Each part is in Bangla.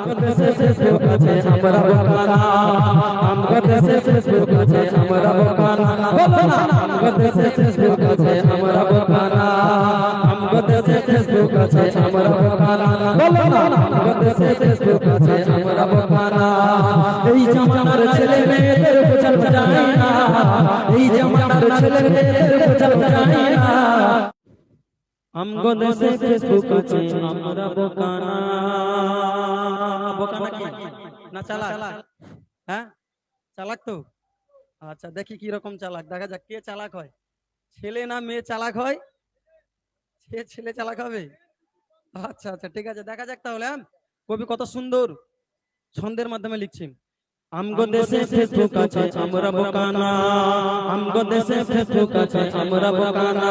আমরা বোকানা আমগো দেশে ফেসবুক আছে আমরা বোকানা বলো না আমগো দেশে ফেসবুক আছে আমরা বোকানা আমগো দেশে ফেসবুক আছে আমরা বোকানা বলো না আমগো দেশে ফেসবুক আছে আমরা বোকানা এই জামানার ছেলে মেয়েদের বোঝানো যায় না এই জামানার ছেলে মেয়েদের বোঝানো যায় না আমগো দেশে ফেসবুক আছে আমরা বোকানা বোকানা কি? না চালাক? হ্যাঁ? চালাক তো? আচ্ছা দেখি কি রকম চালাক। দেখা যাক কে চালাক হয়। ছেলে না মেয়ে চালাক হয়? সে ছেলে চালাক হবে? আচ্ছা আচ্ছা ঠিক আছে। দেখা যাক তাহলে হ্যাঁ? কবি কত সুন্দর ছন্দের মাধ্যমে লিখছি আমগো দেশে ফেসবুক আছে, আমরা বোকানা। আমগো দেশে ফেসবুক আছে, আমরা বোকানা।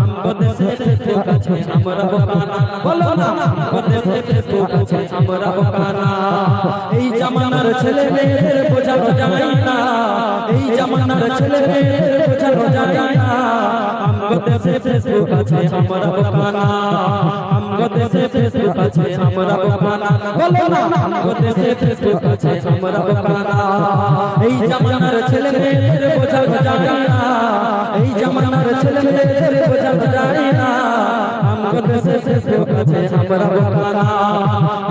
আমগো দেশে ফেসবুক আছে, আমরা বোকানা। বলো না আমগো দেশে ফেসবুক আছে এই জামানার ছেলে বোঝানো যায় না। এই জামানার ছেলে বোঝানো যায় না। আমগো দেশে ফেসবুক আছে আমরা বোকানা। বলো না আমগো দেশে ফেসবুক আছে আমরা বোকানা। এই জামানার ছেলে মেয়েদের বোঝানো যায় না। এই জামানার ছেলে মেয়েদের বোঝানো যায় না। আমগো দেশে ফেসবুক আছে আমরা বোকানা।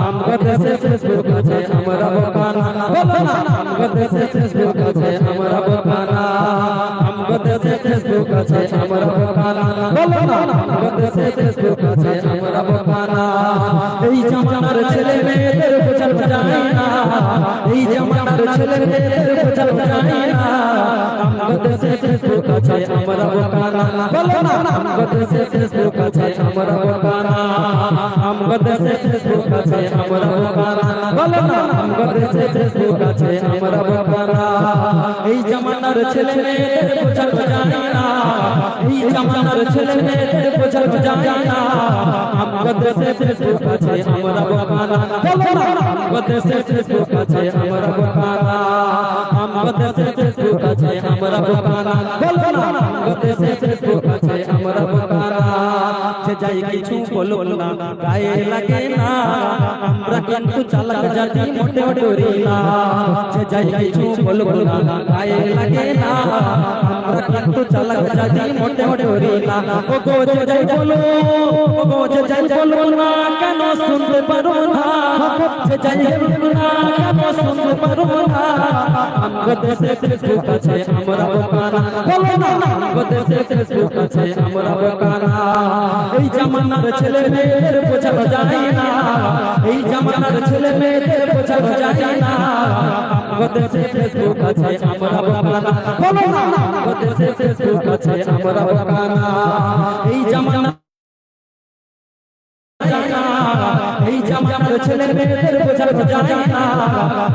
আমগো দেশে ফেসবুক আছে আমরা বোকানা। বলো না আমগো দেশে ফেসবুক আছে আমরা বোকানা। আমগো দেশে ফেসবুক আছে আমরা বোকানা। বলো না আমগো দেশে ফেসবুক আছে জামানার ছেলে মেয়েদের বোঝানো যায় না এই জামানার ছেলে মেয়েদের বোঝানো যায় না আমগো দেশে ফেসবুক আছে আমরা বোকানা বলো না আমগো দেশে ফেসবুক আছে আমরা বোকানা আমগো দেশে ফেসবুক আছে আমরা বোকানা বলো না আমগো দেশে ফেসবুক আছে আমরা বোকানা এই জামানার ছেলে মেয়েদের বোঝানো যায় না জামানার ছেলে মেয়েদের বোঝানো যায় না। দেশে ফেসবুক আছে আমরা বোকানা বলো না দেশে ফেসবুক আছে আমরা আমগো দেশে ফেসবুক আছে আমরা বোকানা বলো না দেশে ফেসবুক যাই কিছু বলো না, গায়ে লাগে না। আমরা কিন্তু চালাক জাতি মোটে ডরি না। সে যাই কিছু বলো না, গায়ে লাগে না। আমরা কিন্তু চালাক জাতি মোটে ডরি না। ও গো যে যাই বলো ও গো যে যাই বলো না, কেন শুনতে পারো না? যে যাই বলো না, কেন শুনতে পারো না? আমগো দেশে ফেসবুক আছে, আমরা বলো না আমগো দেশে ফেসবুক আছে। আমরা জামানার ছেলে মেয়েদের বোঝানো যায় না এই জামানার ছেলে মেয়েদের বোঝানো যায় না আমগো দেশে ফেসবুক আছে আমরা বোকানা বলো না আমগো দেশে ফেসবুক আছে আমরা বোকানা এই জামানা এই জামানার ছেলে মেয়েদের বোঝানো যায় না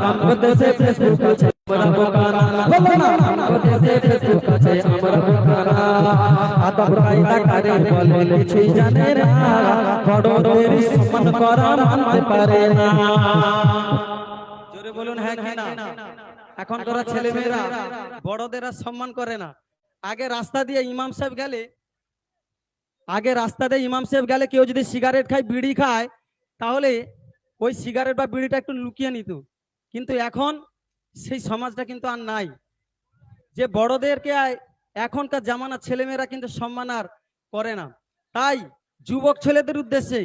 আমগো দেশে ফেসবুক আছে আমরা বোকানা বলো না আমগো দেশে ফেসবুক আছে আমরা বোকানা আগে রাস্তা দিয়ে ইমাম সাহেব গেলে কেউ যদি সিগারেট খায়, বিড়ি খায়, তাহলে ওই সিগারেট বা বিড়িটা একটু লুকিয়ে নিত। কিন্তু এখন সেই সমাজটা কিন্তু আর নাই। যে বড়দেরকে আয় এখনকার জামানার ছেলেমেয়েরা কিন্তু সম্মান আর করে না তাই যুবক ছেলেদের উদ্দেশ্যে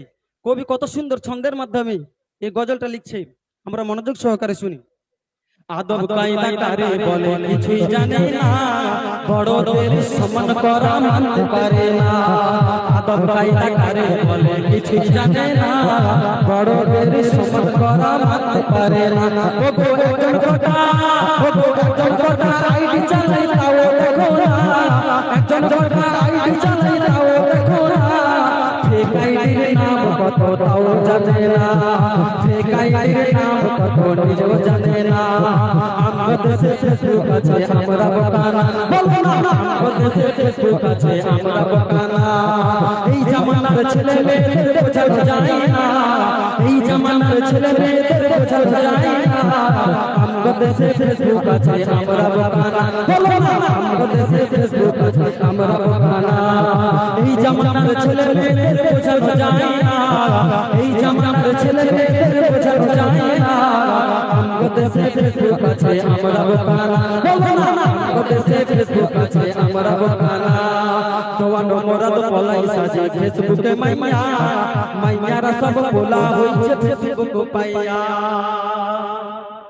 কবি কত সুন্দর ছন্দের মাধ্যমে এই গজলটা লিখছে আমরা মনোযোগ সহকারে শুনি আদব কায়দা কারে বলে কিছুই জানে না বড়দের সম্মান করা মানতে পারে না আদব কায়দা কারে বলে কিছুই জানে না বড়দের সম্মান করা মানতে পারে না ও গো একজন কথা ও গো একজন কথা আইডি চালাই কত তাও জানে না। ঠিক নাম কত নিজেও জানে না। আমার দেশে ফেসবুক আছে, আমরা বোকানা। বলো না আমার দেশে ফেসবুক আছে, আমরা বোকানা। এই জামানার ছেলে মেয়েদের বোঝানো যায় না। এই জামানার ছেলে মেয়েদের বোঝানো যায় না। আমার দেশে ফেসবুক আছে আমরা বোকানা বলো না আমার দেশে ফেসবুক আছে আমরা বোকানা এই জামানার ছেলে মেয়েদের বোঝানো যায় না এই জামানার ছেলে মেয়েদের বোঝানো যায় দেশে ফেসবুক আছে আমরা বোকানা বলো না আমগো দেশে ফেসবুক আছে আমরা বোকানা জওয়ান মোরা পলাই সাজে ফেসবুকে মাইয়া মাইয়ারা সব বলা হইছে ফেসবুক পাইয়া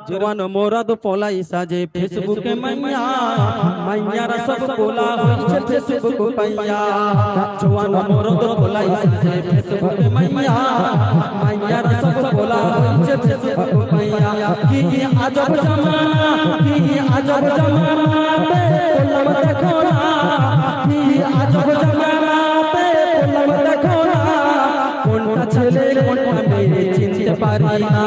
জওয়ান মোরা তো পলাই সাজে ফেসবুকে মাইয়া মাইয়ারা সব বলা হইছে ফেসবুক পাইয়া জওয়ান মোরা তো পলাই সাজে ফেসবুকে মাইয়া মাইয়ারা সব বলা হইছে ফেসবুক পাইয়া কি কি আজব জামানা কি কি আজব জামানা তে বললাম দেখো না কি আজব জামানা তে বললাম দেখো না কোনটা ছেলে কোনটা মেয়ে চিনতে পারি না কোনটা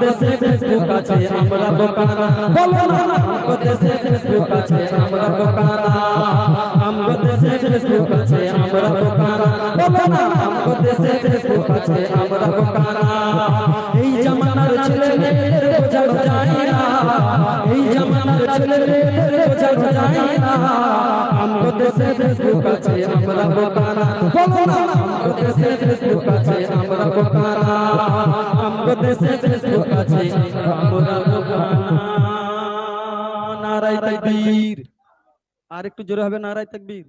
দেশে ফেসবুক আছে, আমরা বোকারা। বলো না আমগো ফেসবুক আছে, আমরা বোকারা। আমগো ফেসবুক আছে, আমরা বোকারা। বলো না আমগো ফেসবুক আছে, আমরা বোকারা। এই জামানার ছেলে মেয়েদের বোঝানো যায় না। এই জামানার ছেলে মেয়েদের বোঝানো যায় না। আমগো ফেসবুক আছে, আমরা বোকারা। বলো না আমগো ফেসবুক আছে, আমরা বোকারা। আর একটু জোরে হবে নারায় তাকবীর।